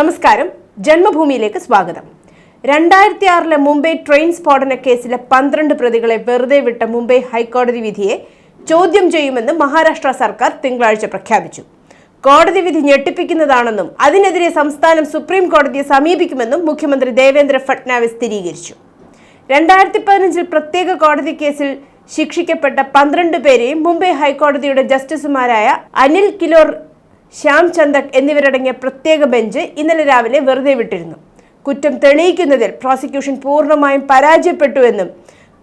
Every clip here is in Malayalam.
നമസ്കാരം. ജന്മഭൂമിയിലേക്ക് സ്വാഗതം. രണ്ടായിരത്തി ആറിലെ മുംബൈ ട്രെയിൻ സ്ഫോടന കേസിലെ പന്ത്രണ്ട് പ്രതികളെ വെറുതെ വിട്ട മുംബൈ ഹൈക്കോടതി വിധിയെ ചോദ്യം ചെയ്യുമെന്ന് മഹാരാഷ്ട്ര സർക്കാർ തിങ്കളാഴ്ച പ്രഖ്യാപിച്ചു. കോടതി വിധി ഞെട്ടിപ്പിക്കുന്നതാണെന്നും അതിനെതിരെ സംസ്ഥാനം സുപ്രീം കോടതിയെ സമീപിക്കുമെന്നും മുഖ്യമന്ത്രി ദേവേന്ദ്ര ഫട്നാവിസ് സ്ഥിരീകരിച്ചു. രണ്ടായിരത്തി പതിനഞ്ചിൽ പ്രത്യേക കോടതി കേസിൽ ശിക്ഷിക്കപ്പെട്ട പന്ത്രണ്ട് പേരെയും മുംബൈ ഹൈക്കോടതിയുടെ ജസ്റ്റിസുമാരായ അനിൽ കിലോർ ശ്യാം ചന്ദക് എന്നിവരടങ്ങിയ പ്രത്യേക ബെഞ്ച് ഇന്നലെ രാവിലെ വെറുതെ വിട്ടിരുന്നു. കുറ്റം തെളിയിക്കുന്നതിൽ പ്രോസിക്യൂഷൻ പൂർണമായും പരാജയപ്പെട്ടുവെന്നും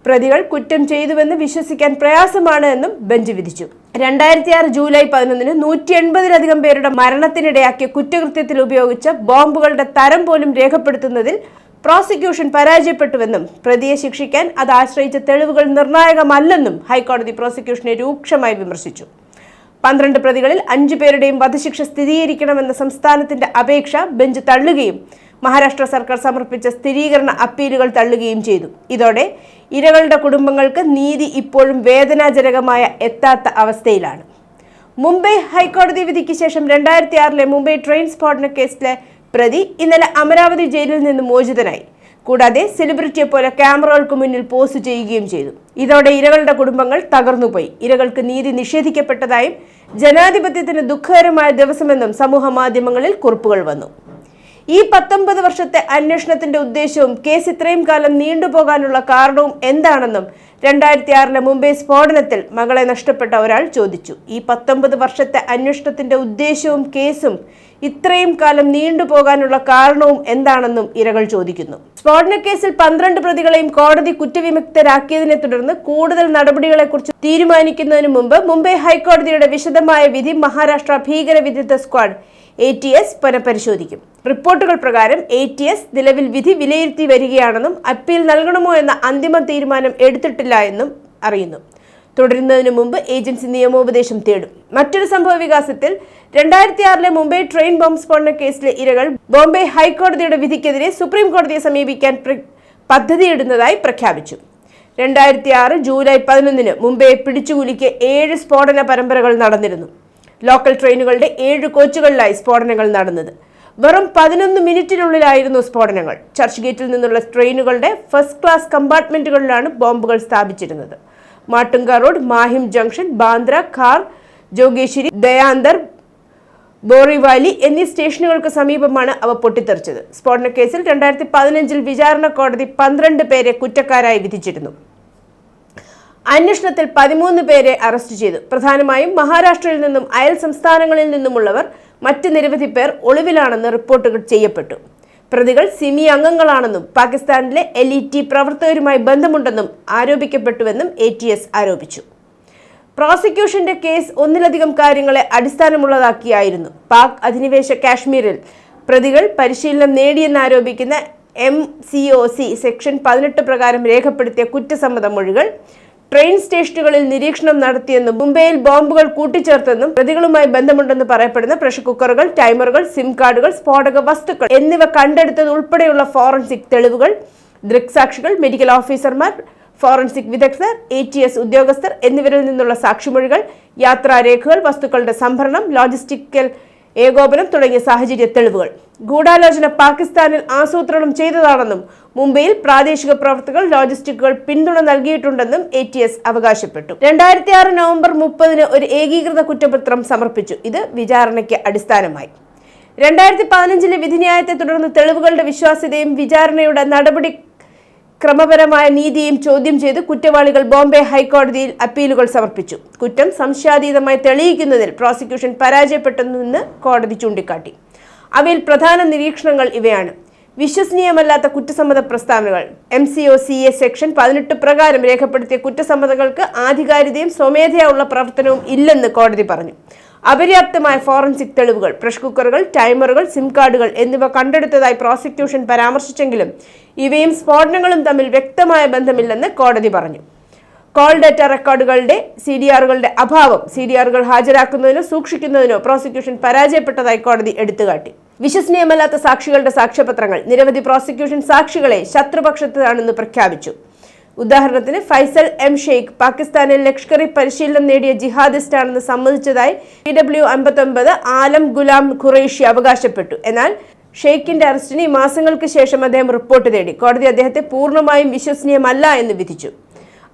പ്രതികൾ കുറ്റം ചെയ്തുവെന്ന് വിശ്വസിക്കാൻ പ്രയാസമാണ് എന്നും ബെഞ്ച് വിധിച്ചു. രണ്ടായിരത്തി ആറ് ജൂലൈ പതിനൊന്നിന് നൂറ്റി എൺപതിലധികം പേരുടെ മരണത്തിനിടയാക്കിയ കുറ്റകൃത്യത്തിൽ ഉപയോഗിച്ച ബോംബുകളുടെ തരം പോലും രേഖപ്പെടുത്തുന്നതിൽ പ്രോസിക്യൂഷൻ പരാജയപ്പെട്ടുവെന്നും പ്രതിയെ ശിക്ഷിക്കാൻ അത് ആശ്രയിച്ച തെളിവുകൾ നിർണായകമല്ലെന്നും ഹൈക്കോടതി പ്രോസിക്യൂഷനെ രൂക്ഷമായി വിമർശിച്ചു. പന്ത്രണ്ട് പ്രതികളിൽ അഞ്ചു പേരുടെയും വധശിക്ഷ സ്ഥിരീകരിക്കണമെന്ന സംസ്ഥാനത്തിന്റെ അപേക്ഷ ബെഞ്ച് തള്ളുകയും മഹാരാഷ്ട്ര സർക്കാർ സമർപ്പിച്ച സ്ഥിരീകരണ അപ്പീലുകൾ തള്ളുകയും ചെയ്തു. ഇതോടെ ഇരകളുടെ കുടുംബങ്ങൾക്ക് നീതി ഇപ്പോഴും വേദനാജനകമായ എത്താത്ത അവസ്ഥയിലാണ്. മുംബൈ ഹൈക്കോടതി വിധിക്ക് ശേഷം രണ്ടായിരത്തി ആറിലെ മുംബൈ ട്രെയിൻ സ്ഫോടന കേസിലെ പ്രതി ഇന്നലെ അമരാവതി ജയിലിൽ നിന്ന് മോചിതനായി. കൂടാതെ സെലിബ്രിറ്റിയെ പോലെ ക്യാമറകൾക്ക് മുന്നിൽ പോസ്റ്റ് ചെയ്യുകയും ചെയ്തു. ഇതോടെ ഇരകളുടെ കുടുംബങ്ങൾ തകർന്നുപോയി. ഇരകൾക്ക് നീതി നിഷേധിക്കപ്പെട്ടതായും ജനാധിപത്യത്തിന് ദുഃഖകരമായ ദിവസമെന്നും സമൂഹ മാധ്യമങ്ങളിൽ കുറിപ്പുകൾ വന്നു. ഈ പത്തൊമ്പത് വർഷത്തെ അന്വേഷണത്തിന്റെ ഉദ്ദേശവും കേസ് ഇത്രയും കാലം നീണ്ടുപോകാനുള്ള കാരണവും എന്താണെന്നും രണ്ടായിരത്തി ആറിലെ മുംബൈ സ്ഫോടനത്തിൽ മകളെ നഷ്ടപ്പെട്ട ഒരാൾ ചോദിച്ചു. ഈ പത്തൊമ്പത് വർഷത്തെ അന്വേഷണത്തിന്റെ ഉദ്ദേശവും കേസും ഇത്രയും കാലം നീണ്ടുപോകാനുള്ള കാരണവും എന്താണെന്നും ഇരകൾ ചോദിക്കുന്നു. സ്ഫോടന കേസിൽ പന്ത്രണ്ട് പ്രതികളെയും കോടതി കുറ്റവിമുക്തരാക്കിയതിനെ തുടർന്ന് കൂടുതൽ നടപടികളെക്കുറിച്ച് തീരുമാനിക്കുന്നതിന് മുമ്പ് മുംബൈ ഹൈക്കോടതിയുടെ വിശദമായ വിധി മഹാരാഷ്ട്ര ഭീകരവിരുദ്ധ സ്ക്വാഡ് എ ടി എസ് പുനഃപരിശോധിക്കും. റിപ്പോർട്ടുകൾ പ്രകാരം എ ടി എസ് നിലവിൽ വിധി വിലയിരുത്തി വരികയാണെന്നും അപ്പീൽ നൽകണമോ എന്ന അന്തിമ തീരുമാനം എടുത്തിട്ടില്ല എന്നും അറിയുന്നു. തുടരുന്നതിനു മുമ്പ് ഏജൻസി നിയമോപദേശം തേടും. മറ്റൊരു സംഭവ വികാസത്തിൽ രണ്ടായിരത്തി ആറിലെ മുംബൈ ട്രെയിൻ ബോംബ് സ്ഫോടന കേസിലെ ഇരകൾ ബോംബെ ഹൈക്കോടതിയുടെ വിധിക്കെതിരെ സുപ്രീം കോടതിയെ സമീപിക്കാൻ പദ്ധതിയിടുന്നതായി പ്രഖ്യാപിച്ചു. രണ്ടായിരത്തി ആറ് ജൂലൈ പതിനൊന്നിന് മുംബൈയെ പിടിച്ചുകുലുക്കിയ ഏഴ് സ്ഫോടന പരമ്പരകൾ നടന്നിരുന്നു. ലോക്കൽ ട്രെയിനുകളുടെ ഏഴ് കോച്ചുകളിലായി സ്ഫോടനങ്ങൾ നടന്നത്. വെറും പതിനൊന്ന് മിനിറ്റിനുള്ളിലായിരുന്നു സ്ഫോടനങ്ങൾ. ചർച്ച് ഗേറ്റിൽ നിന്നുള്ള ട്രെയിനുകളുടെ ഫസ്റ്റ് ക്ലാസ് കമ്പാർട്ട്മെന്റുകളിലാണ് ബോംബുകൾ സ്ഥാപിച്ചിരുന്നത്. മാട്ടുങ്ക റോഡ് മാഹിം ജംഗ്ഷൻ ബാന്ദ്ര ഖാർ ജോഗേശ്വരി ദയാന്തർ ബോറിവാലി എന്നീ സ്റ്റേഷനുകൾക്ക് സമീപമാണ് അവ പൊട്ടിത്തെറിച്ചത്. സ്ഫോടന കേസിൽ രണ്ടായിരത്തി പതിനഞ്ചിൽ വിചാരണ കോടതി പന്ത്രണ്ട് പേരെ കുറ്റക്കാരായി വിധിച്ചിരുന്നു. അന്വേഷണത്തിൽ പതിമൂന്ന് പേരെ അറസ്റ്റ് ചെയ്തു. പ്രധാനമായും മഹാരാഷ്ട്രയിൽ നിന്നും അയൽ സംസ്ഥാനങ്ങളിൽ നിന്നുമുള്ളവർ മറ്റ് നിരവധി പേർ ഒളിവിലാണെന്ന് റിപ്പോർട്ടുകൾ ചെയ്യപ്പെട്ടു. പ്രതികൾ സിമി അംഗങ്ങളാണെന്നും പാകിസ്ഥാനിലെ എൽ ഇ ടി പ്രവർത്തകരുമായി ബന്ധമുണ്ടെന്നും ആരോപിക്കപ്പെട്ടുവെന്നും എ ടി എസ് ആരോപിച്ചു. പ്രോസിക്യൂഷന്റെ കേസ് ഒന്നിലധികം കാര്യങ്ങളെ അടിസ്ഥാനമുള്ളതാക്കിയായിരുന്നു. പാക് അധിനിവേശ കാശ്മീരിൽ പ്രതികൾ പരിശീലനം നേടിയെന്നാരോപിക്കുന്ന M C O C section പതിനെട്ട് പ്രകാരം രേഖപ്പെടുത്തിയ കുറ്റസമ്മത മൊഴികൾ ട്രെയിൻ സ്റ്റേഷനുകളിൽ നിരീക്ഷണം നടത്തിയെന്നും മുംബൈയിൽ ബോംബുകൾ കൂട്ടിച്ചേർത്തെന്നും പ്രതികളുമായി ബന്ധമുണ്ടെന്ന് പറയപ്പെടുന്ന പ്രഷർ കുക്കറുകൾ ടൈമറുകൾ സിം കാർഡുകൾ സ്ഫോടക വസ്തുക്കൾ എന്നിവ കണ്ടെടുത്തത് ഉൾപ്പെടെയുള്ള ഫോറൻസിക് തെളിവുകൾ. ദൃക്സാക്ഷികൾ മെഡിക്കൽ ഓഫീസർമാർ ഫോറൻസിക് വിദഗ്ധർ എ ടി എസ് ഉദ്യോഗസ്ഥർ എന്നിവരിൽ നിന്നുള്ള സാക്ഷിമൊഴികൾ യാത്രാരേഖകൾ വസ്തുക്കളുടെ സംഭരണം ലോജിസ്റ്റിക്കൽ ഏകോപനം തുടങ്ങിയ സാഹചര്യ തെളിവുകൾ. ഗൂഢാലോചന പാകിസ്ഥാനിൽ ആസൂത്രണം ചെയ്തതാണെന്നും മുംബൈയിൽ പ്രാദേശിക പ്രവർത്തകർ ലോജിസ്റ്റിക്കുകൾ പിന്തുണ നൽകിയിട്ടുണ്ടെന്നും എ ടി എസ് അവകാശപ്പെട്ടു. രണ്ടായിരത്തി ആറ് നവംബർ മുപ്പതിന് ഒരു ഏകീകൃത കുറ്റപത്രം സമർപ്പിച്ചു. ഇത് വിചാരണയ്ക്ക് അടിസ്ഥാനമായി. രണ്ടായിരത്തി പതിനഞ്ചിലെ വിധിന്യായത്തെ തുടർന്ന് തെളിവുകളുടെ വിശ്വാസ്യതയും വിചാരണയുടെ നടപടി ക്രമപരമായ നീതിയും ചോദ്യം ചെയ്ത് കുറ്റവാളികൾ ബോംബെ ഹൈക്കോടതിയിൽ അപ്പീലുകൾ സമർപ്പിച്ചു. കുറ്റം സംശയാതീതമായി തെളിയിക്കുന്നതിൽ പ്രോസിക്യൂഷൻ പരാജയപ്പെട്ടെന്ന് കോടതി ചൂണ്ടിക്കാട്ടി. അവയിൽ പ്രധാന നിരീക്ഷണങ്ങൾ ഇവയാണ്. വിശ്വസനീയമല്ലാത്ത കുറ്റസമ്മത പ്രസ്താവനകൾ. M C O C A section പതിനെട്ട് പ്രകാരം രേഖപ്പെടുത്തിയ കുറ്റസമ്മതകൾക്ക് ആധികാരികതയും സ്വമേധയാ ഉള്ള പ്രവർത്തനവും ഇല്ലെന്ന് കോടതി പറഞ്ഞു. അപര്യാപ്തമായ ഫോറൻസിക് തെളിവുകൾ പ്രഷർ കുക്കറുകൾ ടൈമറുകൾ സിം കാർഡുകൾ എന്നിവ കണ്ടെടുത്തതായി പ്രോസിക്യൂഷൻ പരാമർശിച്ചെങ്കിലും ഇവയും സ്ഫോടനങ്ങളും തമ്മിൽ വ്യക്തമായ ബന്ധമില്ലെന്ന് കോടതി പറഞ്ഞു. കോൾ ഡാറ്റ റെക്കോർഡുകളുടെ സി ഡി ആറുകളുടെ അഭാവം സി ഡി ആറുകൾ ഹാജരാക്കുന്നതിനോ സൂക്ഷിക്കുന്നതിനോ പ്രോസിക്യൂഷൻ പരാജയപ്പെട്ടതായി കോടതി എടുത്തുകാട്ടി. വിശ്വസനീയമല്ലാത്ത സാക്ഷികളുടെ സാക്ഷ്യപത്രങ്ങൾ നിരവധി പ്രോസിക്യൂഷൻ സാക്ഷികളെ ശത്രുപക്ഷത്താണെന്ന് പ്രഖ്യാപിച്ചു. ഉദാഹരണത്തിന് ഫൈസൽ എം ഷെയ്ഖ് പാകിസ്ഥാനിൽ ലഷ്കറി പരിശീലനം നേടിയ ജിഹാദിസ്റ്റാണെന്ന് സമ്മതിച്ചതായി പി ഡബ്ല്യു അമ്പത്തൊമ്പത് ആലം ഗുലാം ഖുറൈഷി അവകാശപ്പെട്ടു. എന്നാൽ ഷെയ്ഖിന്റെ അറസ്റ്റിന് മാസങ്ങൾക്ക് ശേഷം അദ്ദേഹം റിപ്പോർട്ട് തേടി. കോടതി അദ്ദേഹത്തെ പൂർണമായും വിശ്വസനീയമല്ല എന്ന് വിധിച്ചു.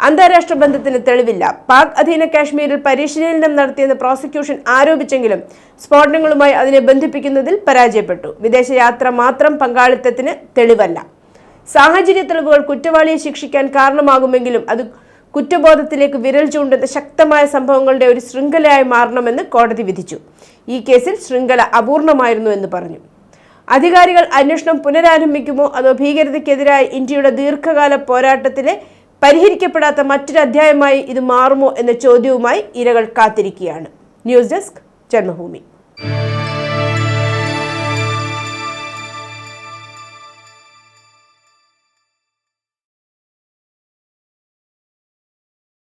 അന്താരാഷ്ട്ര ബന്ധത്തിന് തെളിവില്ല. പാക് അധീന കാശ്മീരിൽ പരിശീലനം നടത്തിയെന്ന് പ്രോസിക്യൂഷൻ ആരോപിച്ചെങ്കിലും സ്ഫോടനങ്ങളുമായി അതിനെ ബന്ധിപ്പിക്കുന്നതിൽ പരാജയപ്പെട്ടു. വിദേശയാത്ര മാത്രം പങ്കാളിത്തത്തിന് തെളിവല്ല. സാഹചര്യ തെളിവുകൾ കുറ്റവാളിയെ ശിക്ഷിക്കാൻ കാരണമാകുമെങ്കിലും അത് കുറ്റബോധത്തിലേക്ക് വിരൽ ചൂണ്ടുന്ന ശക്തമായ സംഭവങ്ങളുടെ ഒരു ശൃംഖലയായി മാറണമെന്ന് കോടതി വിധിച്ചു. ഈ കേസിൽ ശൃംഖല അപൂർണമായിരുന്നു എന്ന് പറഞ്ഞു. അധികാരികൾ അന്വേഷണം പുനരാരംഭിക്കുമോ അതോ ഭീകരതയ്ക്കെതിരായ ഇന്ത്യയുടെ ദീർഘകാല പോരാട്ടത്തിലെ പരിഹരിക്കപ്പെടാത്ത മറ്റൊരു അധ്യായമായി ഇത് മാറുമോ എന്ന ചോദ്യവുമായി ഇരകൾ കാത്തിരിക്കുകയാണ്. News desk Janmabhumi.